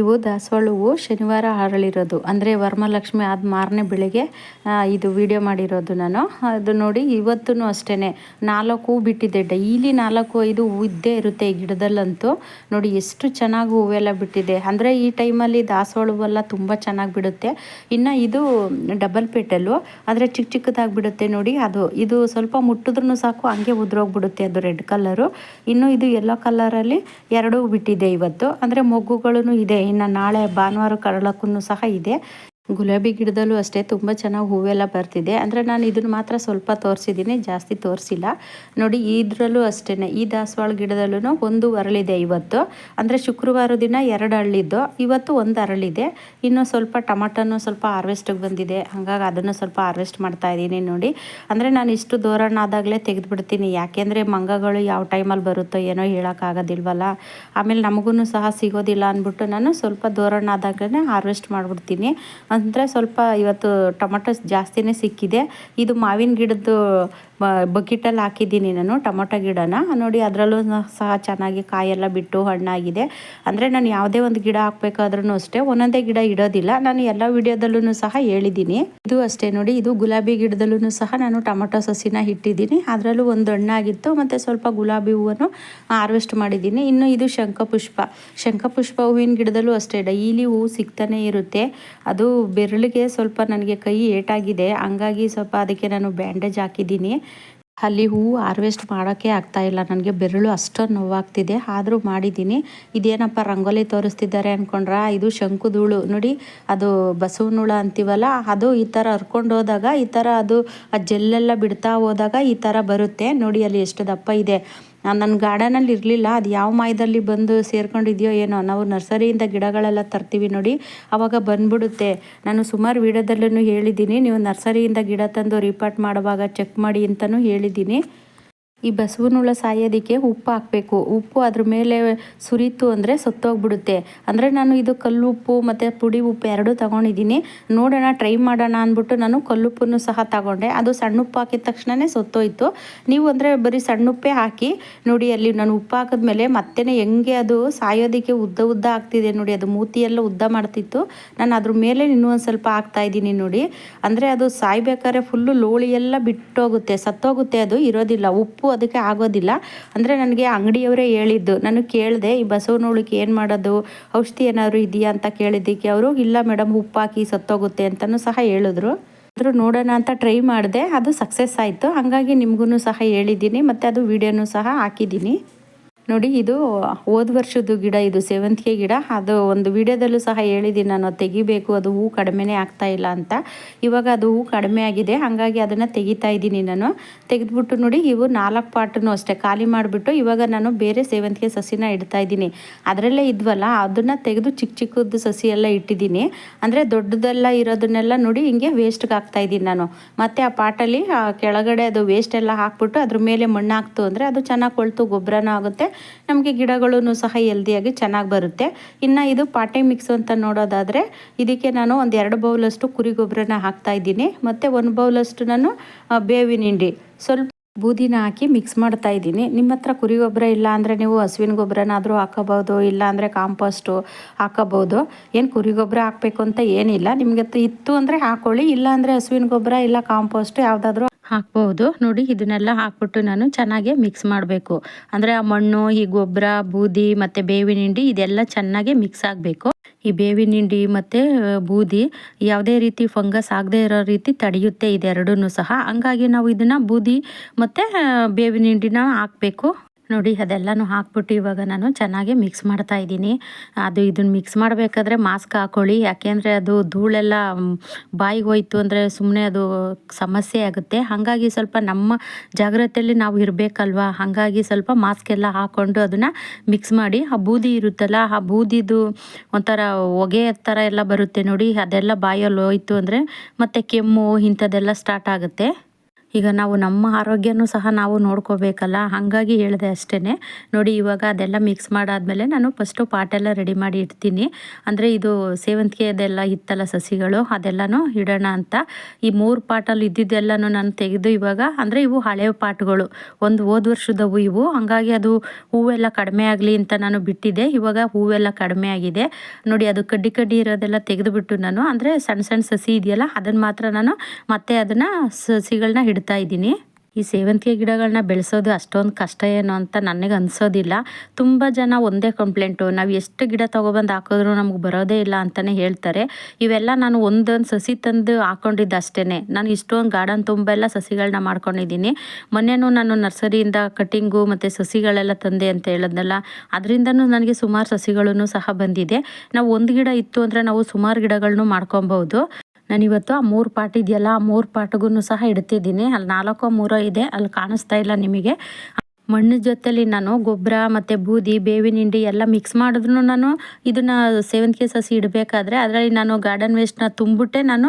ಇವು ದಾಸವಾಳ ಹೂವು ಶನಿವಾರ ಅರಳಿರೋದು ಅಂದರೆ ವರ್ಮಲಕ್ಷ್ಮಿ ಆದ ಮಾರನೇ ಬೆಳಿಗ್ಗೆ ಇದು ವಿಡಿಯೋ ಮಾಡಿರೋದು ನಾನು. ಅದು ನೋಡಿ ಇವತ್ತೂ ಅಷ್ಟೇ ನಾಲ್ಕು ಹೂ ಬಿಟ್ಟಿದೆ ಡೈಲಿ ನಾಲ್ಕು ಐದು ಹೂ ಇದ್ದೇ ಇರುತ್ತೆ ಈ ಗಿಡದಲ್ಲಂತೂ. ನೋಡಿ ಎಷ್ಟು ಚೆನ್ನಾಗಿ ಹೂವೆಲ್ಲ ಬಿಟ್ಟಿದೆ. ಅಂದರೆ ಈ ಟೈಮಲ್ಲಿ ದಾಸವಾಳ ಹೂವೆಲ್ಲ ತುಂಬ ಚೆನ್ನಾಗಿ ಬಿಡುತ್ತೆ. ಇನ್ನು ಇದು ಡಬಲ್ ಪೇಟಲ್ಲು ಆದರೆ ಚಿಕ್ಕ ಚಿಕ್ಕದಾಗಿ ಬಿಡುತ್ತೆ ನೋಡಿ ಅದು. ಇದು ಸ್ವಲ್ಪ ಮುಟ್ಟಿದ್ರೂ ಸಾಕು, ಹಂಗೆ ಉದ್ರೋಗ್ಬಿಡುತ್ತೆ ಅದು ರೆಡ್ ಕಲರು. ಇನ್ನು ಇದು ಯೆಲ್ಲೋ ಕಲರಲ್ಲಿ ಎರಡೂ ಬಿಟ್ಟಿದೆ ಇವತ್ತು. ಅಂದರೆ ಮೊಗ್ಗುಗಳೂ ಇದೆ. ಇನ್ನು ನಾಳೆ ಭಾನುವಾರ ಕರಳಕ್ಕೂ ಸಹ ಇದೆ. ಗುಲಾಬಿ ಗಿಡದಲ್ಲೂ ಅಷ್ಟೇ ತುಂಬ ಚೆನ್ನಾಗಿ ಹೂವೆಲ್ಲ ಬರ್ತಿದೆ. ಅಂದರೆ ನಾನು ಇದನ್ನು ಮಾತ್ರ ಸ್ವಲ್ಪ ತೋರಿಸಿದ್ದೀನಿ ಜಾಸ್ತಿ ತೋರಿಸಿಲ್ಲ. ನೋಡಿ, ಇದರಲ್ಲೂ ಅಷ್ಟೇ ಈ ದಾಸವಾಳ ಗಿಡದಲ್ಲೂ ಒಂದು ಅರಳಿದೆ ಇವತ್ತು. ಅಂದರೆ ಶುಕ್ರವಾರ ದಿನ ಎರಡು ಅರಳಿದ್ದು ಇವತ್ತು ಒಂದು ಅರಳಿದೆ. ಇನ್ನು ಸ್ವಲ್ಪ ಟೊಮಟೊನೂ ಸ್ವಲ್ಪ ಹಾರ್ವೆಸ್ಟಿಗೆ ಬಂದಿದೆ. ಹಾಗಾಗಿ ಅದನ್ನು ಸ್ವಲ್ಪ ಹಾರ್ವೆಸ್ಟ್ ಮಾಡ್ತಾ ಇದ್ದೀನಿ ನೋಡಿ. ಅಂದರೆ ನಾನು ಇಷ್ಟು ದೂರಣ ಆದಾಗಲೇ ತೆಗೆದುಬಿಡ್ತೀನಿ. ಯಾಕೆಂದರೆ ಮಂಗಗಳು ಯಾವ ಟೈಮಲ್ಲಿ ಬರುತ್ತೋ ಏನೋ ಹೇಳೋಕ್ಕಾಗೋದಿಲ್ವಲ್ಲ ಆಮೇಲೆ ನಮಗೂ ಸಹ ಸಿಗೋದಿಲ್ಲ ಅಂದ್ಬಿಟ್ಟು ನಾನು ಸ್ವಲ್ಪ ದೂರಣ ಆದಾಗಲೇ ಹಾರ್ವೆಸ್ಟ್ ಮಾಡಿಬಿಡ್ತೀನಿ. ಅಂದರೆ ಸ್ವಲ್ಪ ಇವತ್ತು ಟೊಮೊಟೊ ಜಾಸ್ತಿನೇ ಸಿಕ್ಕಿದೆ. ಇದು ಮಾವಿನ ಗಿಡದ್ದು ಬಕೆಟಲ್ಲಿ ಹಾಕಿದ್ದೀನಿ ನಾನು ಟೊಮೊಟೊ ಗಿಡನ. ನೋಡಿ, ಅದರಲ್ಲೂ ಸಹ ಚೆನ್ನಾಗಿ ಕಾಯೆಲ್ಲ ಬಿಟ್ಟು ಹಣ್ಣಾಗಿದೆ. ಅಂದರೆ ನಾನು ಯಾವುದೇ ಒಂದು ಗಿಡ ಹಾಕ್ಬೇಕಾದ್ರೂ ಅಷ್ಟೇ, ಒಂದೊಂದೇ ಗಿಡ ಇಡೋದಿಲ್ಲ. ನಾನು ಎಲ್ಲ ವಿಡಿಯೋದಲ್ಲೂ ಸಹ ಹೇಳಿದ್ದೀನಿ. ಇದು ಅಷ್ಟೇ ನೋಡಿ, ಇದು ಗುಲಾಬಿ ಗಿಡದಲ್ಲೂ ಸಹ ನಾನು ಟೊಮೊಟೊ ಸಸಿನ ಇಟ್ಟಿದ್ದೀನಿ. ಅದರಲ್ಲೂ ಒಂದು ಹಣ್ಣಾಗಿತ್ತು, ಮತ್ತು ಸ್ವಲ್ಪ ಗುಲಾಬಿ ಹೂವನ್ನು ಹಾರ್ವೆಸ್ಟ್ ಮಾಡಿದ್ದೀನಿ. ಇನ್ನು ಇದು ಶಂಖಪುಷ್ಪ. ಶಂಖಪುಷ್ಪ ಹೂವಿನ ಗಿಡದಲ್ಲೂ ಅಷ್ಟೇ, ಡೈಲಿ ಹೂವು ಸಿಗ್ತಾನೆ ಇರುತ್ತೆ. ಅದು ಬೆರಳಿಗೆ ಸ್ವಲ್ಪ ನನಗೆ ಕೈ ಏಟಾಗಿದೆ. ಹಂಗಾಗಿ ಸ್ವಲ್ಪ ಅದಕ್ಕೆ ನಾನು ಬ್ಯಾಂಡೇಜ್ ಹಾಕಿದ್ದೀನಿ. ಅಲ್ಲಿ ಹೂವು ಹಾರ್ವೆಸ್ಟ್ ಮಾಡೋಕ್ಕೆ ಇಲ್ಲ. ನನಗೆ ಬೆರಳು ಅಷ್ಟೊಂದು ನೋವಾಗ್ತಿದೆ. ಆದರೂ ಮಾಡಿದ್ದೀನಿ. ಇದೇನಪ್ಪ ರಂಗೋಲಿ ತೋರಿಸ್ತಿದ್ದಾರೆ ಅಂದ್ಕೊಂಡ್ರ ಇದು ಶಂಕುದೂಳು ನೋಡಿ, ಅದು ಬಸವನುಳ ಅಂತೀವಲ್ಲ, ಅದು ಈ ಥರ ಹರ್ಕೊಂಡು ಹೋದಾಗ, ಈ ಥರ ಅದು ಆ ಜೆಲ್ಲೆಲ್ಲ ಬಿಡ್ತಾ ಹೋದಾಗ ಈ ಥರ ಬರುತ್ತೆ. ನೋಡಿ, ಅಲ್ಲಿ ಎಷ್ಟು ದಪ್ಪ ಇದೆ. ನನ್ನ ಗಾರ್ಡನಲ್ಲಿ ಇರಲಿಲ್ಲ, ಅದು ಯಾವ ಮಾಯದಲ್ಲಿ ಬಂದು ಸೇರ್ಕೊಂಡಿದೆಯೋ ಏನೋ ನಾವು ನರ್ಸರಿಯಿಂದ ಗಿಡಗಳೆಲ್ಲ ತರ್ತೀವಿ ನೋಡಿ ಆವಾಗ ಬಂದ್ಬಿಡುತ್ತೆ. ನಾನು ಸುಮಾರು ವೀಡಿಯೋದಲ್ಲೂ ಹೇಳಿದ್ದೀನಿ, ನೀವು ನರ್ಸರಿಯಿಂದ ಗಿಡ ತಂದು ರಿಪಾರ್ಟ್ ಮಾಡುವಾಗ ಚೆಕ್ ಮಾಡಿ ಅಂತಲೂ ಹೇಳಿದ್ದೀನಿ. ಈ ಬಸವನುಳ ಸಾಯೋದಕ್ಕೆ ಉಪ್ಪು ಹಾಕಬೇಕು. ಉಪ್ಪು ಅದ್ರ ಮೇಲೆ ಸುರಿತು ಅಂದರೆ ಸತ್ತೋಗ್ಬಿಡುತ್ತೆ. ಅಂದರೆ ನಾನು ಇದು ಕಲ್ಲುಪ್ಪು ಮತ್ತು ಪುಡಿ ಉಪ್ಪು ಎರಡೂ ತೊಗೊಂಡಿದ್ದೀನಿ. ನೋಡೋಣ, ಟ್ರೈ ಮಾಡೋಣ ಅಂದ್ಬಿಟ್ಟು ನಾನು ಕಲ್ಲುಪ್ಪನ್ನು ಸಹ ತಗೊಂಡೆ. ಅದು ಸಣ್ಣ ಉಪ್ಪು ಹಾಕಿದ ತಕ್ಷಣವೇ ಸತ್ತೋಯ್ತು. ನೀವು ಅಂದರೆ ಬರೀ ಸಣ್ಣ ಉಪ್ಪೇ ಹಾಕಿ ನೋಡಿ, ಅಲ್ಲಿ ನಾನು ಉಪ್ಪು ಹಾಕಿದ್ಮೇಲೆ ಮತ್ತೆ ಹೆಂಗೆ ಅದು ಸಾಯೋದಕ್ಕೆ ಉದ್ದ ಉದ್ದ ಆಗ್ತಿದೆ ನೋಡಿ, ಅದು ಮೂತಿಯೆಲ್ಲ ಉದ್ದ ಮಾಡ್ತಿತ್ತು. ನಾನು ಅದ್ರ ಮೇಲೆ ಇನ್ನೂ ಒಂದು ಸ್ವಲ್ಪ ಹಾಕ್ತಾ ಇದ್ದೀನಿ ನೋಡಿ. ಅಂದರೆ ಅದು ಸಾಯ್ಬೇಕಾದ್ರೆ ಫುಲ್ಲು ಲೋಳಿ ಎಲ್ಲ ಬಿಟ್ಟೋಗುತ್ತೆ, ಸತ್ತೋಗುತ್ತೆ ಅದು ಇರೋದಿಲ್ಲ. ಉಪ್ಪು ಅದಕ್ಕೆ ಆಗೋದಿಲ್ಲ. ಅಂದರೆ ನನಗೆ ಅಂಗಡಿಯವರೇ ಹೇಳಿದ್ದು, ನಾನು ಕೇಳಿದೆ, ಈ ಬಸವನೋಳಿಗೆ ಏನು ಮಾಡೋದು? ಔಷಧಿ ಏನಾದರೂ ಇದೆಯಾ? ಅಂತ ಕೇಳಿದ್ದಕ್ಕೆ ಅವರು, ಇಲ್ಲ ಮೇಡಮ್ ಉಪ್ಪಾಕಿ ಸತ್ತೋಗುತ್ತೆ ಅಂತಲೂ ಸಹ ಹೇಳಿದ್ರು. ಆದರೂ ನೋಡೋಣ ಅಂತ ಟ್ರೈ ಮಾಡಿದೆ, ಅದು ಸಕ್ಸಸ್ ಆಯಿತು. ಹಾಗಾಗಿ ನಿಮಗೂ ಸಹ ಹೇಳಿದ್ದೀನಿ, ಮತ್ತು ಅದು ವಿಡಿಯೋನೂ ಸಹ ಹಾಕಿದ್ದೀನಿ. ನೋಡಿ, ಇದು ಹೋದ ವರ್ಷದ್ದು ಗಿಡ, ಇದು ಸೇವಂತಿಗೆ ಗಿಡ. ಅದು ಒಂದು ವಿಡಿಯೋದಲ್ಲೂ ಸಹ ಹೇಳಿದ್ದೀನಿ ನಾನು ತೆಗಿಬೇಕು, ಅದು ಹೂ ಕಡಿಮೆನೇ ಆಗ್ತಾ ಇಲ್ಲ ಅಂತ. ಇವಾಗ ಅದು ಹೂ ಕಡಿಮೆ ಆಗಿದೆ, ಹಾಗಾಗಿ ಅದನ್ನು ತೆಗಿತಾ ಇದ್ದೀನಿ ನಾನು. ತೆಗೆದ್ಬಿಟ್ಟು ನೋಡಿ, ಇವು ನಾಲ್ಕು ಪಾಟನ್ನು ಅಷ್ಟೇ, ಖಾಲಿ ಮಾಡಿಬಿಟ್ಟು ಇವಾಗ ನಾನು ಬೇರೆ ಸೇವಂತಿಗೆ ಸಸಿನ ಇಡ್ತಾ ಇದ್ದೀನಿ. ಅದರಲ್ಲೇ ಇದ್ವಲ್ಲ, ಅದನ್ನು ತೆಗೆದು ಚಿಕ್ಕ ಚಿಕ್ಕದ್ದು ಸಸಿ ಎಲ್ಲ ಇಟ್ಟಿದ್ದೀನಿ. ಅಂದರೆ ದೊಡ್ಡದೆಲ್ಲ ಇರೋದನ್ನೆಲ್ಲ ನೋಡಿ, ಹಿಂಗೆ ವೇಸ್ಟ್ಗೆ ಹಾಕ್ತಾ ಇದ್ದೀನಿ ನಾನು. ಮತ್ತು ಆ ಪಾಟಲ್ಲಿ ಕೆಳಗಡೆ ಅದು ವೇಸ್ಟ್ ಎಲ್ಲ ಹಾಕ್ಬಿಟ್ಟು ಅದ್ರ ಮೇಲೆ ಮಣ್ಣು ಹಾಕ್ತು ಅಂದರೆ ಅದು ಚೆನ್ನಾಗಿ ಕೊಳ್ತು, ಗೊಬ್ಬರನೂ ಆಗುತ್ತೆ. ನಮಗೆ ಗಿಡಗಳೂ ಸಹ ಹೆಲ್ದಿಯಾಗಿ ಚೆನ್ನಾಗಿ ಬರುತ್ತೆ. ಇನ್ನು ಇದು ಪಾಟೆ ಮಿಕ್ಸ್ ಅಂತ ನೋಡೋದಾದರೆ ಇದಕ್ಕೆ ನಾನು ಒಂದು ಎರಡು ಬೌಲಷ್ಟು ಕುರಿ ಗೊಬ್ಬರನ ಹಾಕ್ತಾ ಇದ್ದೀನಿ. ಮತ್ತು ಒಂದು ಬೌಲಷ್ಟು ನಾನು ಬೇವಿನ ಹಿಂಡಿ. ಸ್ವಲ್ಪ ಬೂದಿನ ಹಾಕಿ ಮಿಕ್ಸ್ ಮಾಡ್ತಾ ಇದ್ದೀನಿ. ನಿಮ್ಮ ಹತ್ರ ಕುರಿ ಗೊಬ್ಬರ ಇಲ್ಲ ಅಂದರೆ ನೀವು ಹಸುವಿನ ಗೊಬ್ಬರನಾದರೂ ಹಾಕೋಬೋದು ಇಲ್ಲ ಅಂದರೆ ಕಾಂಪೋಸ್ಟು ಹಾಕೋಬೋದು ಏನು ಕುರಿ ಗೊಬ್ಬರ ಹಾಕಬೇಕು ಅಂತ ಏನಿಲ್ಲ. ನಿಮಗೆ ಇತ್ತು ಅಂದರೆ ಹಾಕೊಳ್ಳಿ, ಇಲ್ಲ ಅಂದರೆ ಹಸುವಿನ ಗೊಬ್ಬರ, ಇಲ್ಲ ಕಾಂಪೋಸ್ಟ್ ಯಾವುದಾದ್ರೂ ಹಾಕ್ಬೋದು ನೋಡಿ, ಇದನ್ನೆಲ್ಲ ಹಾಕ್ಬಿಟ್ಟು ನಾನು ಚೆನ್ನಾಗಿ ಮಿಕ್ಸ್ ಮಾಡಬೇಕು. ಅಂದರೆ ಆ ಮಣ್ಣು, ಈ ಗೊಬ್ಬರ, ಬೂದಿ ಮತ್ತು ಬೇವಿನ ಹಿಂಡಿ ಇದೆಲ್ಲ ಚೆನ್ನಾಗಿ ಮಿಕ್ಸ್ ಆಗಬೇಕು. ಈ ಬೇವಿನ ಹಿಂಡಿ ಮತ್ತು ಬೂದಿ ಯಾವುದೇ ರೀತಿ ಫಂಗಸ್ ಆಗದೇ ಇರೋ ರೀತಿ ತಡೆಯುತ್ತೆ ಇದೆರಡೂ ಸಹ. ಹಂಗಾಗಿ ನಾವು ಇದನ್ನು ಬೂದಿ ಮತ್ತು ಬೇವಿನ ಹಿಂಡಿನ ಹಾಕಬೇಕು. ನೋಡಿ, ಅದೆಲ್ಲನೂ ಹಾಕ್ಬಿಟ್ಟು ಇವಾಗ ನಾನು ಚೆನ್ನಾಗಿ ಮಿಕ್ಸ್ ಮಾಡ್ತಾ ಇದ್ದೀನಿ. ಅದು ಇದನ್ನು ಮಿಕ್ಸ್ ಮಾಡಬೇಕಾದ್ರೆ ಮಾಸ್ಕ್ ಹಾಕೊಳ್ಳಿ. ಯಾಕೆಂದರೆ ಅದು ಧೂಳೆಲ್ಲ ಬಾಯಿಗೆ ಹೋಯ್ತು ಅಂದರೆ ಸುಮ್ಮನೆ ಅದು ಸಮಸ್ಯೆ ಆಗುತ್ತೆ. ಹಾಗಾಗಿ ಸ್ವಲ್ಪ ನಮ್ಮ ಜಾಗ್ರತೆಯಲ್ಲಿ ನಾವು ಇರಬೇಕಲ್ವ? ಹಾಗಾಗಿ ಸ್ವಲ್ಪ ಮಾಸ್ಕ್ ಎಲ್ಲ ಹಾಕ್ಕೊಂಡು ಅದನ್ನು ಮಿಕ್ಸ್ ಮಾಡಿ. ಆ ಬೂದಿ ಇರುತ್ತಲ್ಲ, ಆ ಬೂದಿದು ಒಂಥರ ಹೊಗೆ ಥರ ಎಲ್ಲ ಬರುತ್ತೆ ನೋಡಿ. ಅದೆಲ್ಲ ಬಾಯಲ್ಲಿ ಹೋಯ್ತು ಅಂದರೆ ಮತ್ತು ಕೆಮ್ಮು ಇಂಥದ್ದೆಲ್ಲ ಸ್ಟಾರ್ಟ್ ಆಗುತ್ತೆ. ಈಗ ನಾವು ನಮ್ಮ ಆರೋಗ್ಯನೂ ಸಹ ನಾವು ನೋಡ್ಕೋಬೇಕಲ್ಲ? ಹಾಗಾಗಿ ಹೇಳಿದೆ ಅಷ್ಟೇ ನೋಡಿ ಇವಾಗ ಅದೆಲ್ಲ ಮಿಕ್ಸ್ ಮಾಡಾದಮೇಲೆ ನಾನು ಫಸ್ಟು ಪಾಟೆಲ್ಲ ರೆಡಿ ಮಾಡಿ ಇಡ್ತೀನಿ. ಅಂದರೆ ಇದು ಸೇವಂತಿಗೆ ಅದೆಲ್ಲ ಇತ್ತಲ್ಲ ಸಸಿಗಳು, ಅದೆಲ್ಲನೂ ಇಡೋಣ ಅಂತ. ಈ ಮೂರು ಪಾಟಲ್ಲಿ ಇದ್ದಿದ್ದೆಲ್ಲನೂ ನಾನು ತೆಗೆದು ಇವಾಗ, ಅಂದರೆ ಇವು ಹಳೆಯ ಪಾಟ್ಗಳು. ಒಂದು ಹೋದ ವರ್ಷದವು ಇವು. ಹಾಗಾಗಿ ಅದು ಹೂವೆಲ್ಲ ಕಡಿಮೆ ಆಗಲಿ ಅಂತ ನಾನು ಬಿಟ್ಟಿದ್ದೆ. ಇವಾಗ ಹೂವೆಲ್ಲ ಕಡಿಮೆ ಆಗಿದೆ. ನೋಡಿ ಅದು ಕಡ್ಡಿ ಕಡ್ಡಿ ಇರೋದೆಲ್ಲ ತೆಗೆದುಬಿಟ್ಟು ನಾನು, ಅಂದರೆ ಸಣ್ಣ ಸಣ್ಣ ಸಸಿ ಇದೆಯಲ್ಲ ಅದನ್ನು ಮಾತ್ರ ನಾನು ಮತ್ತೆ ಅದನ್ನು ಸಸಿಗಳನ್ನ ಇಡ್ತಾ ಇದ್ದೀನಿ. ಈ ಸೇವಂತಿಗೆ ಗಿಡಗಳನ್ನ ಬೆಳೆಸೋದು ಅಷ್ಟೊಂದು ಕಷ್ಟ ಏನು ಅಂತ ನನಗೆ ಅನಿಸೋದಿಲ್ಲ. ತುಂಬ ಜನ ಒಂದೇ ಕಂಪ್ಲೇಂಟು, ನಾವು ಎಷ್ಟು ಗಿಡ ತೊಗೊಬಂದು ಹಾಕಿದ್ರೂ ನಮ್ಗೆ ಬರೋದೇ ಇಲ್ಲ ಅಂತಲೇ ಹೇಳ್ತಾರೆ. ಇವೆಲ್ಲ ನಾನು ಒಂದೊಂದು ಸಸಿ ತಂದು ಹಾಕೊಂಡಿದ್ದು ಅಷ್ಟೇ ನಾನು ಇಷ್ಟೊಂದು ಗಾರ್ಡನ್ ತುಂಬ ಎಲ್ಲ ಸಸಿಗಳನ್ನ ಮಾಡ್ಕೊಂಡಿದ್ದೀನಿ. ಮೊನ್ನೆನೂ ನಾನು ನರ್ಸರಿಯಿಂದ ಕಟಿಂಗು ಮತ್ತು ಸಸಿಗಳೆಲ್ಲ ತಂದೆ ಅಂತ ಹೇಳಿದ್ನಲ್ಲ, ಅದರಿಂದನೂ ನನಗೆ ಸುಮಾರು ಸಸಿಗಳೂ ಸಹ ಬಂದಿದೆ. ನಾವು ಒಂದು ಗಿಡ ಇತ್ತು ಅಂದರೆ ನಾವು ಸುಮಾರು ಗಿಡಗಳನ್ನೂ ಮಾಡ್ಕೊಬೋದು ನಾನಿವತ್ತು ಆ ಮೂರು ಪಾಟ್ ಇದೆಯಲ್ಲ, ಆ ಮೂರು ಪಾಟ್ಗೂ ಸಹ ಇಡ್ತಿದ್ದೀನಿ. ಅಲ್ಲಿ ನಾಲ್ಕೋ, ಮೂರೋ ಇದೆ, ಅಲ್ಲಿ ಕಾಣಿಸ್ತಾ ಇಲ್ಲ ನಿಮಗೆ. ಮಣ್ಣು ಜೊತೆಲಿ ನಾನು ಗೊಬ್ಬರ ಮತ್ತು ಬೂದಿ, ಬೇವಿನ ಹಿಂಡಿ ಎಲ್ಲ ಮಿಕ್ಸ್ ಮಾಡಿದ್ರು ನಾನು ಇದನ್ನು ಸೇವಂತಿಗೆ ಸಸಿ ಇಡಬೇಕಾದ್ರೆ ಅದರಲ್ಲಿ ನಾನು ಗಾರ್ಡನ್ ವೇಸ್ಟ್ನ ತುಂಬಿಟ್ಟೆ ನಾನು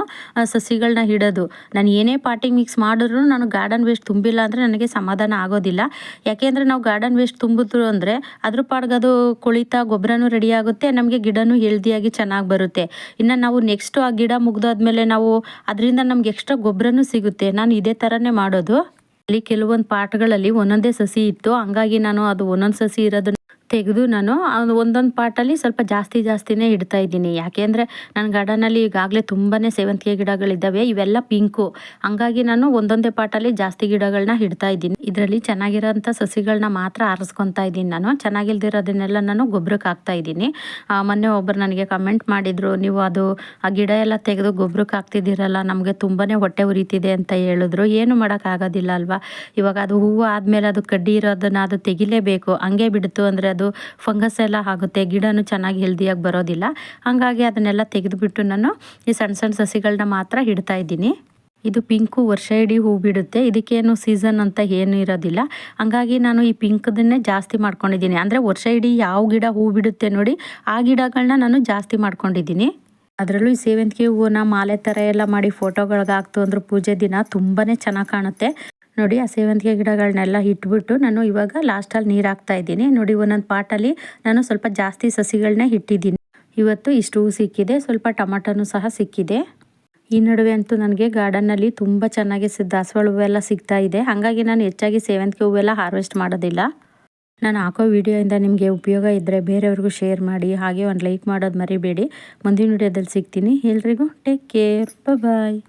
ಸಸಿಗಳನ್ನ ಇಡೋದು. ನಾನು ಏನೇ ಪಾಟಿಗೆ ಮಿಕ್ಸ್ ಮಾಡಿದ್ರು ನಾನು ಗಾರ್ಡನ್ ವೇಸ್ಟ್ ತುಂಬಿಲ್ಲ ಅಂದರೆ ನನಗೆ ಸಮಾಧಾನ ಆಗೋದಿಲ್ಲ. ಯಾಕೆಂದರೆ ನಾವು ಗಾರ್ಡನ್ ವೇಸ್ಟ್ ತುಂಬಿದ್ರು ಅಂದರೆ ಅದ್ರ ಪಾಡ್ಗದು ಕುಳಿತ ಗೊಬ್ಬರನೂ ರೆಡಿ ಆಗುತ್ತೆ, ನಮಗೆ ಗಿಡನೂ ಹೆಲ್ದಿಯಾಗಿ ಚೆನ್ನಾಗಿ ಬರುತ್ತೆ. ಇನ್ನು ನಾವು ನೆಕ್ಸ್ಟು ಆ ಗಿಡ ಮುಗ್ದಾದ್ಮೇಲೆ ನಾವು ಅದರಿಂದ ನಮ್ಗೆ ಎಕ್ಸ್ಟ್ರಾ ಗೊಬ್ಬರನೂ ಸಿಗುತ್ತೆ. ನಾನು ಇದೇ ಥರನೇ ಮಾಡೋದು. ಕೆಲವೊಂದು ಪಾಟ್ಗಳಲ್ಲಿ ಒಂದೊಂದೇ ಸಸಿ ಇತ್ತು. ಹಂಗಾಗಿ ನಾನು ಅದು ಒಂದೊಂದು ಸಸಿ ಇರೋದನ್ನ ತೆಗೆದು ನಾನು ಒಂದೊಂದು ಪಾಟಲ್ಲಿ ಸ್ವಲ್ಪ ಜಾಸ್ತಿ ಜಾಸ್ತಿನೇ ಇಡ್ತಾ ಇದ್ದೀನಿ. ಯಾಕೆಂದರೆ ನನ್ನ ಗಾರ್ಡನಲ್ಲಿ ಈಗಾಗಲೇ ತುಂಬಾ ಸೇವಂತಿಗೆ ಗಿಡಗಳಿದ್ದಾವೆ. ಇವೆಲ್ಲ ಪಿಂಕು ಹಂಗಾಗಿ ನಾನು ಒಂದೊಂದೇ ಪಾಟಲ್ಲಿ ಜಾಸ್ತಿ ಗಿಡಗಳನ್ನ ಇಡ್ತಾ ಇದ್ದೀನಿ. ಇದರಲ್ಲಿ ಚೆನ್ನಾಗಿರೋಂಥ ಸಸಿಗಳನ್ನ ಮಾತ್ರ ಆರಿಸ್ಕೊತಾ ಇದ್ದೀನಿ ನಾನು. ಚೆನ್ನಾಗಿಲ್ದಿರೋದನ್ನೆಲ್ಲ ನಾನು ಗೊಬ್ಬರಕ್ಕೆ ಹಾಕ್ತಾ ಇದ್ದೀನಿ. ಮೊನ್ನೆ ಒಬ್ಬರು ನನಗೆ ಕಮೆಂಟ್ ಮಾಡಿದರು, ನೀವು ಅದು, ಆ ಗಿಡ ಎಲ್ಲ ತೆಗೆದು ಗೊಬ್ಬರಕ್ಕೆ ಹಾಕ್ತಿದ್ದೀರಲ್ಲ, ನಮಗೆ ತುಂಬಾ ಹೊಟ್ಟೆ ಉರಿತಿದೆ ಅಂತ ಹೇಳಿದ್ರು. ಏನು ಮಾಡೋಕ್ಕಾಗೋದಿಲ್ಲ ಅಲ್ವಾ? ಇವಾಗ ಅದು ಹೂವು ಆದಮೇಲೆ ಅದು ಕಡ್ಡಿ ಇರೋದನ್ನು ಅದು ತೆಗಿಲೇಬೇಕು. ಹಂಗೆ ಬಿಡ್ತು ಅಂದರೆ ಅದು ಫಂಗಸ್ ಎಲ್ಲ ಆಗುತ್ತೆ, ಗಿಡನೂ ಚೆನ್ನಾಗಿ ಹೆಲ್ದಿಯಾಗಿ ಬರೋದಿಲ್ಲ. ಹಾಗಾಗಿ ಅದನ್ನೆಲ್ಲ ತೆಗೆದುಬಿಟ್ಟು ನಾನು ಈ ಸಣ್ಣ ಸಣ್ಣ ಸಸಿಗಳನ್ನ ಮಾತ್ರ ಇಡ್ತಾ ಇದ್ದೀನಿ. ಇದು ಪಿಂಕು ವರ್ಷ ಇಡೀ ಹೂ ಬಿಡುತ್ತೆ. ಇದಕ್ಕೇನು ಸೀಸನ್ ಅಂತ ಏನು ಇರೋದಿಲ್ಲ. ಹಂಗಾಗಿ ನಾನು ಈ ಪಿಂಕ್ದನ್ನೇ ಜಾಸ್ತಿ ಮಾಡ್ಕೊಂಡಿದ್ದೀನಿ. ಅಂದರೆ ವರ್ಷ ಇಡೀ ಯಾವ ಗಿಡ ಹೂ ಬಿಡುತ್ತೆ ನೋಡಿ, ಆ ಗಿಡಗಳನ್ನ ನಾನು ಜಾಸ್ತಿ ಮಾಡ್ಕೊಂಡಿದ್ದೀನಿ. ಅದರಲ್ಲೂ ಈ ಸೇವಂತಿಗೆ ಹೂವನ್ನ ಮಾಲೆ ಥರ ಎಲ್ಲ ಮಾಡಿ ಫೋಟೋಗಳಿಗಾಗ್ತು ಅಂದ್ರೆ ಪೂಜೆ ದಿನ ತುಂಬಾ ಚೆನ್ನಾಗಿ ಕಾಣುತ್ತೆ. ನೋಡಿ ಆ ಸೇವಂತಿಗೆ ಗಿಡಗಳನ್ನೆಲ್ಲ ಇಟ್ಬಿಟ್ಟು ನಾನು ಇವಾಗ ಲಾಸ್ಟಲ್ಲಿ ನೀರು ಹಾಕ್ತಾ ಇದ್ದೀನಿ. ನೋಡಿ ಒಂದೊಂದು ಪಾಟಲ್ಲಿ ನಾನು ಸ್ವಲ್ಪ ಜಾಸ್ತಿ ಸಸಿಗಳನ್ನ ಇಟ್ಟಿದ್ದೀನಿ. ಇವತ್ತು ಇಷ್ಟು ಹೂ ಸಿಕ್ಕಿದೆ, ಸ್ವಲ್ಪ ಟೊಮಟೋನೂ ಸಹ ಸಿಕ್ಕಿದೆ. ಈ ನಡುವೆ ಅಂತೂ ನನಗೆ ಗಾರ್ಡನ್ನಲ್ಲಿ ತುಂಬ ಚೆನ್ನಾಗಿ ದಾಸವಾಳ ಹೂವೆಲ್ಲ ಸಿಗ್ತಾ ಇದೆ. ಹಾಗಾಗಿ ನಾನು ಹೆಚ್ಚಾಗಿ ಸೇವಂತಿಗೆ ಹೂವೆಲ್ಲ ಹಾರ್ವೆಸ್ಟ್ ಮಾಡೋದಿಲ್ಲ. ನಾನು ಹಾಕೋ ವಿಡಿಯೋಯಿಂದ ನಿಮಗೆ ಉಪಯೋಗ ಇದ್ದರೆ ಬೇರೆಯವ್ರಿಗೂ ಶೇರ್ ಮಾಡಿ, ಹಾಗೆ ಒಂದು ಲೈಕ್ ಮಾಡೋದು ಮರಿಬೇಡಿ. ಮುಂದಿನ ವಿಡಿಯೋದಲ್ಲಿ ಸಿಗ್ತೀನಿ. ಎಲ್ರಿಗೂ ಟೇಕ್ ಕೇರ್ ಬಾಯ್